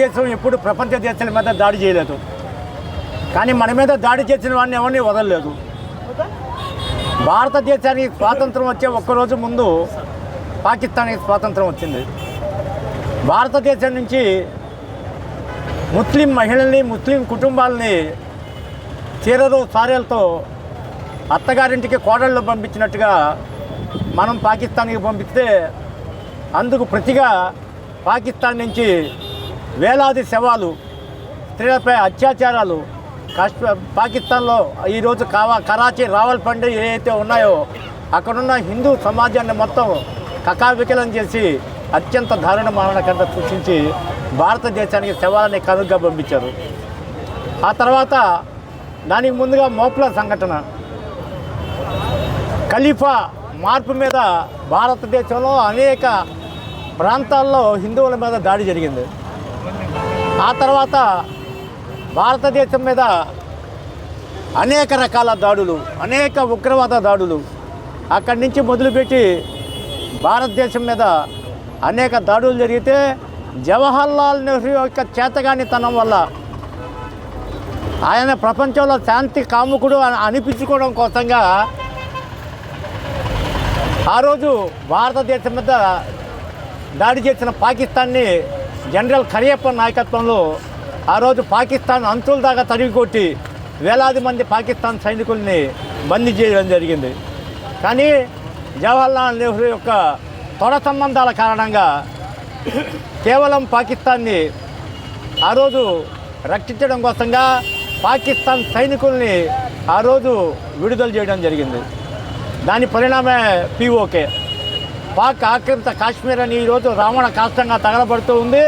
దేశం ఎప్పుడు ప్రపంచ దేశాల మీద దాడి చేయలేదు. కానీ మన మీద దాడి చేసిన వాడిని ఎవరిని వదలలేదు. భారతదేశానికి స్వాతంత్రం వచ్చే ఒక్కరోజు ముందు పాకిస్తాన్కి స్వాతంత్రం వచ్చింది. భారతదేశం నుంచి ముస్లిం మహిళల్ని ముస్లిం కుటుంబాలని చీరలు సారేలతో అత్తగారింటికి కోడళ్ళు పంపించినట్టుగా మనం పాకిస్తాన్కి పంపిస్తే అందుకు ప్రతిగా పాకిస్తాన్ నుంచి వేలాది శవాలు స్త్రీలపై అత్యాచారాలు కాశ్మీర్ పాకిస్తాన్లో ఈరోజు కావా కరాచీ రావల్పండి ఏదైతే ఉన్నాయో అక్కడున్న హిందూ సమాజాన్ని మొత్తం కకావికలం చేసి అత్యంత దారుణ మరణకంట సృష్టించి భారతదేశానికి శవాలని కనుగ్గా పంపించారు. ఆ తర్వాత దానికి ముందుగా మోప్ల సంఘటన. ఖలీఫా మార్పు మీద భారతదేశంలో అనేక ప్రాంతాల్లో హిందువుల మీద దాడి జరిగింది. ఆ తర్వాత భారతదేశం మీద అనేక రకాల దాడులు అనేక ఉగ్రవాద దాడులు అక్కడి నుంచి మొదలుపెట్టి భారతదేశం మీద అనేక దాడులు జరిగితే జవహర్లాల్ నెహ్రూ యొక్క చేతగానితనం వల్ల ఆయన ప్రపంచంలో శాంతి కాముకుడు అని అనిపించుకోవడం కోసంగా ఆ రోజు భారతదేశం మీద దాడి చేసిన పాకిస్తాన్ని జనరల్ కరియప్ప నాయకత్వంలో ఆ రోజు పాకిస్తాన్ అంచుల దాకా తరిగికొట్టి వేలాది మంది పాకిస్తాన్ సైనికుల్ని బందీ చేయడం జరిగింది. కానీ జవహర్లాల్ నెహ్రూ యొక్క తొడ సంబంధాల కారణంగా కేవలం పాకిస్తాన్ని ఆ రోజు రక్షించడం కోసంగా పాకిస్తాన్ సైనికుల్ని ఆ రోజు విడుదల చేయడం జరిగింది. దాని పరిణామే పీఓకే పాక్ ఆక్రమిత కాశ్మీర్ అని ఈరోజు రావణ కాష్టంగా తగలబడుతూ ఉంది.